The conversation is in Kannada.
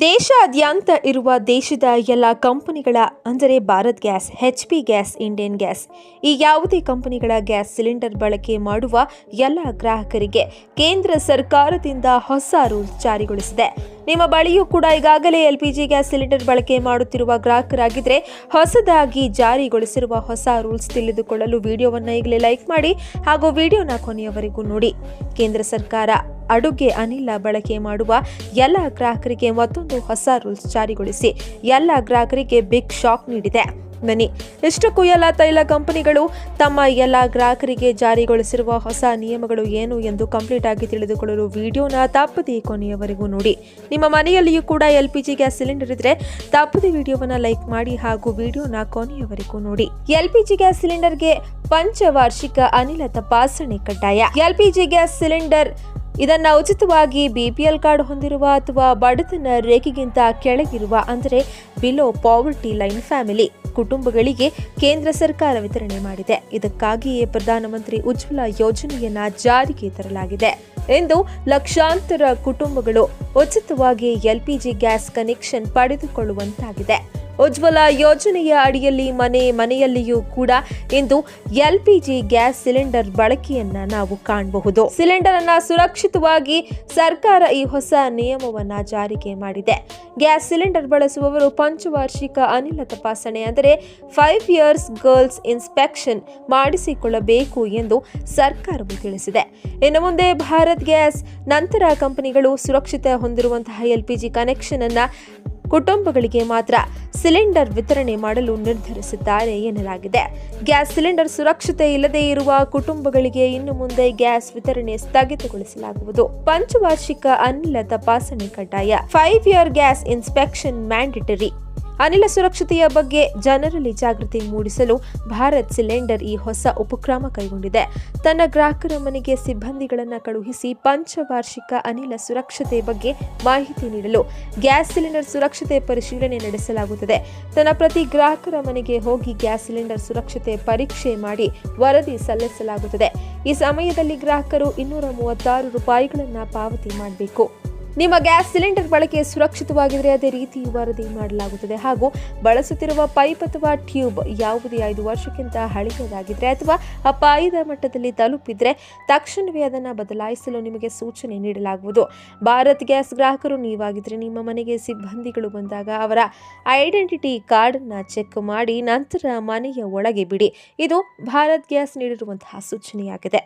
ದೇಶಾದ್ಯಂತ ಇರುವ ದೇಶದ ಎಲ್ಲ ಕಂಪನಿಗಳ, ಅಂದರೆ Bharat gas H P gas Indian gas, ಈ ಯಾವುದೇ ಕಂಪನಿಗಳ ಗ್ಯಾಸ್ ಸಿಲಿಂಡರ್ ಬಳಕೆ ಮಾಡುವ ಎಲ್ಲ ಗ್ರಾಹಕರಿಗೆ ಕೇಂದ್ರ ಸರ್ಕಾರದಿಂದ ಹೊಸ ರೂಲ್ಸ್ ಜಾರಿಗೊಳಿಸಿದೆ. ನಿಮ್ಮ ಬಳಿಯೂ ಕೂಡ ಈಗಾಗಲೇ ಎಲ್ಪಿಜಿ ಗ್ಯಾಸ್ ಸಿಲಿಂಡರ್ ಬಳಕೆ ಮಾಡುತ್ತಿರುವ ಗ್ರಾಹಕರಾಗಿದ್ದರೆ ಹೊಸದಾಗಿ ಜಾರಿಗೊಳಿಸಿರುವ ಹೊಸ ರೂಲ್ಸ್ ತಿಳಿದುಕೊಳ್ಳಲು ವಿಡಿಯೋವನ್ನು ಈಗಲೇ ಲೈಕ್ ಮಾಡಿ ಹಾಗೂ ವಿಡಿಯೋನ ಕೊನೆಯವರೆಗೂ ನೋಡಿ. ಕೇಂದ್ರ ಸರ್ಕಾರ ಅಡುಗೆ ಅನಿಲ ಬಳಕೆ ಮಾಡುವ ಎಲ್ಲ ಗ್ರಾಹಕರಿಗೆ ಮತ್ತೊಂದು ಹೊಸ ರೂಲ್ಸ್ ಜಾರಿಗೊಳಿಸಿ ಎಲ್ಲ ಗ್ರಾಹಕರಿಗೆ ಬಿಗ್ ಶಾಕ್ ನೀಡಿದೆ. ಬನ್ನಿ ಇಷ್ಟಕ್ಕೂ ಎಲ್ಲ ತೈಲ ಕಂಪನಿಗಳು ತಮ್ಮ ಎಲ್ಲ ಗ್ರಾಹಕರಿಗೆ ಜಾರಿಗೊಳಿಸಿರುವ ಹೊಸ ನಿಯಮಗಳು ಏನು ಎಂದು ಕಂಪ್ಲೀಟ್ ಆಗಿ ತಿಳಿದುಕೊಳ್ಳಲು ವಿಡಿಯೋನ ತಪ್ಪದೇ ಕೊನೆಯವರೆಗೂ ನೋಡಿ. ನಿಮ್ಮ ಮನೆಯಲ್ಲಿಯೂ ಕೂಡ L P G gas cylinder ಇದ್ರೆ ತಪ್ಪದೆ ವಿಡಿಯೋವನ್ನ ಲೈಕ್ ಮಾಡಿ ಹಾಗೂ ವಿಡಿಯೋನ ಕೊನೆಯವರೆಗೂ ನೋಡಿ. ಎಲ್ ಪಿ ಜಿ ಗ್ಯಾಸ್ ಸಿಲಿಂಡರ್ಗೆ ಪಂಚವಾರ್ಷಿಕ ಅನಿಲ ತಪಾಸಣೆ ಕಡ್ಡಾಯ. L P G gas cylinder ಇದನ್ನ ಉಚಿತವಾಗಿ ಬಿಪಿಎಲ್ ಕಾರ್ಡ್ ಹೊಂದಿರುವ ಅಥವಾ ಬಡತನ ರೇಖೆಗಿಂತ ಕೆಳಗಿರುವ, ಅಂದರೆ ಬಿಲೋ ಪಾವರ್ಟಿ ಲೈನ್ ಫ್ಯಾಮಿಲಿ ಕುಟುಂಬಗಳಿಗೆ ಕೇಂದ್ರ ಸರ್ಕಾರ ವಿತರಣೆ ಮಾಡಿದೆ. ಇದಕ್ಕಾಗಿಯೇ ಪ್ರಧಾನಮಂತ್ರಿ ಉಜ್ವಲ ಯೋಜನೆಯನ್ನ ಜಾರಿಗೆ ತರಲಾಗಿದೆ. ಎಂದು ಲಕ್ಷಾಂತರ ಕುಟುಂಬಗಳು ಉಚಿತವಾಗಿ ಎಲ್ಪಿಜಿ ಗ್ಯಾಸ್ ಕನೆಕ್ಷನ್ ಪಡೆದುಕೊಳ್ಳುವಂತಾಗಿದೆ. ಉಜ್ವಲ ಯೋಜನೆಯ ಅಡಿಯಲ್ಲಿ ಮನೆ ಮನೆಯಲ್ಲಿಯೂ ಕೂಡ ಇಂದು ಎಲ್ಪಿಜಿ ಗ್ಯಾಸ್ ಸಿಲಿಂಡರ್ ಬಳಕೆಯನ್ನ ನಾವು ಕಾಣಬಹುದು. ಸಿಲಿಂಡರ್ ಅನ್ನ ಸುರಕ್ಷಿತವಾಗಿ ಸರ್ಕಾರ ಈ ಹೊಸ ನಿಯಮವನ್ನ ಜಾರಿಗೆ ಮಾಡಿದೆ. ಗ್ಯಾಸ್ ಸಿಲಿಂಡರ್ ಬಳಸುವವರು ಪಂಚವಾರ್ಷಿಕ ಅನಿಲ ತಪಾಸಣೆ ಅಂದರೆ ಫೈವ್ ಇಯರ್ಸ್ ಗರ್ಲ್ಸ್ ಇನ್ಸ್ಪೆಕ್ಷನ್ ಮಾಡಿಸಿಕೊಳ್ಳಬೇಕು ಎಂದು ಸರ್ಕಾರವು ತಿಳಿಸಿದೆ. ಇನ್ನು ಮುಂದೆ ಭಾರತ್ ಗ್ಯಾಸ್ ನಂತರ ಕಂಪನಿಗಳು ಸುರಕ್ಷಿತ ಹೊಂದಿರುವಂತಹ ಎಲ್ಪಿಜಿ ಕನೆಕ್ಷನ್ ಅನ್ನ ಕುಟುಂಬಗಳಿಗೆ ಮಾತ್ರ ಸಿಲಿಂಡರ್ ವಿತರಣೆ ಮಾಡಲು ನಿರ್ಧರಿಸಿದ್ದಾರೆ ಎನ್ನಲಾಗಿದೆ. ಗ್ಯಾಸ್ ಸಿಲಿಂಡರ್ ಸುರಕ್ಷತೆ ಇಲ್ಲದೆ ಇರುವ ಕುಟುಂಬಗಳಿಗೆ ಇನ್ನು ಮುಂದೆ ಗ್ಯಾಸ್ ವಿತರಣೆ ಸ್ಥಗಿತಗೊಳಿಸಲಾಗುವುದು. ಪಂಚವಾರ್ಷಿಕ ಅನಿಲ ತಪಾಸಣೆ ಕಡ್ಡಾಯ. Five year gas inspection mandatory ಅನಿಲ ಸುರಕ್ಷತೆಯ ಬಗ್ಗೆ ಜನರಲ್ಲಿ ಜಾಗೃತಿ ಮೂಡಿಸಲು ಭಾರತ್ ಸಿಲಿಂಡರ್ ಈ ಹೊಸ ಉಪಕ್ರಮ ಕೈಗೊಂಡಿದೆ. ತನ್ನ ಗ್ರಾಹಕರ ಮನೆಗೆ ಸಿಬ್ಬಂದಿಗಳನ್ನು ಕಳುಹಿಸಿ ಪಂಚವಾರ್ಷಿಕ ಅನಿಲ ಸುರಕ್ಷತೆ ಬಗ್ಗೆ ಮಾಹಿತಿ ನೀಡಲು ಗ್ಯಾಸ್ ಸಿಲಿಂಡರ್ ಸುರಕ್ಷತೆ ಪರಿಶೀಲನೆ ನಡೆಸಲಾಗುತ್ತದೆ. ತನ್ನ ಪ್ರತಿ ಗ್ರಾಹಕರ ಮನೆಗೆ ಹೋಗಿ ಗ್ಯಾಸ್ ಸಿಲಿಂಡರ್ ಸುರಕ್ಷತೆ ಪರೀಕ್ಷೆ ಮಾಡಿ ವರದಿ ಸಲ್ಲಿಸಲಾಗುತ್ತದೆ. ಈ ಸಮಯದಲ್ಲಿ ಗ್ರಾಹಕರು ಇನ್ನೂರ ಮೂವತ್ತಾರು ರೂಪಾಯಿಗಳನ್ನು ಪಾವತಿ ಮಾಡಬೇಕು. ನಿಮ್ಮ ಗ್ಯಾಸ್ ಸಿಲಿಂಡರ್ ಬಳಕೆ ಸುರಕ್ಷಿತವಾಗಿದ್ದರೆ ಅದೇ ರೀತಿ ವರದಿ ಮಾಡಲಾಗುತ್ತದೆ. ಹಾಗೂ ಬಳಸುತ್ತಿರುವ ಪೈಪ್ ಅಥವಾ ಟ್ಯೂಬ್ ಯಾವುದೇ ಐದು ವರ್ಷಕ್ಕಿಂತ ಹಳೆಯದಾಗಿದ್ದರೆ ಅಥವಾ ಅಪಾಯದ ಮಟ್ಟದಲ್ಲಿ ತಲುಪಿದ್ರೆ ತಕ್ಷಣವೇ ಅದನ್ನು ಬದಲಾಯಿಸಲು ನಿಮಗೆ ಸೂಚನೆ ನೀಡಲಾಗುವುದು. ಭಾರತ್ ಗ್ಯಾಸ್ ಗ್ರಾಹಕರು ನೀವಾಗಿದ್ದರೆ ನಿಮ್ಮ ಮನೆಗೆ ಸಿಬ್ಬಂದಿಗಳು ಬಂದಾಗ ಅವರ ಐಡೆಂಟಿಟಿ ಕಾರ್ಡನ್ನು ಚೆಕ್ ಮಾಡಿ ನಂತರ ಮನೆಯ ಒಳಗೆ ಬಿಡಿ. ಇದು ಭಾರತ್ ಗ್ಯಾಸ್ ನೀಡಿರುವಂತಹ ಸೂಚನೆಯಾಗಿದೆ.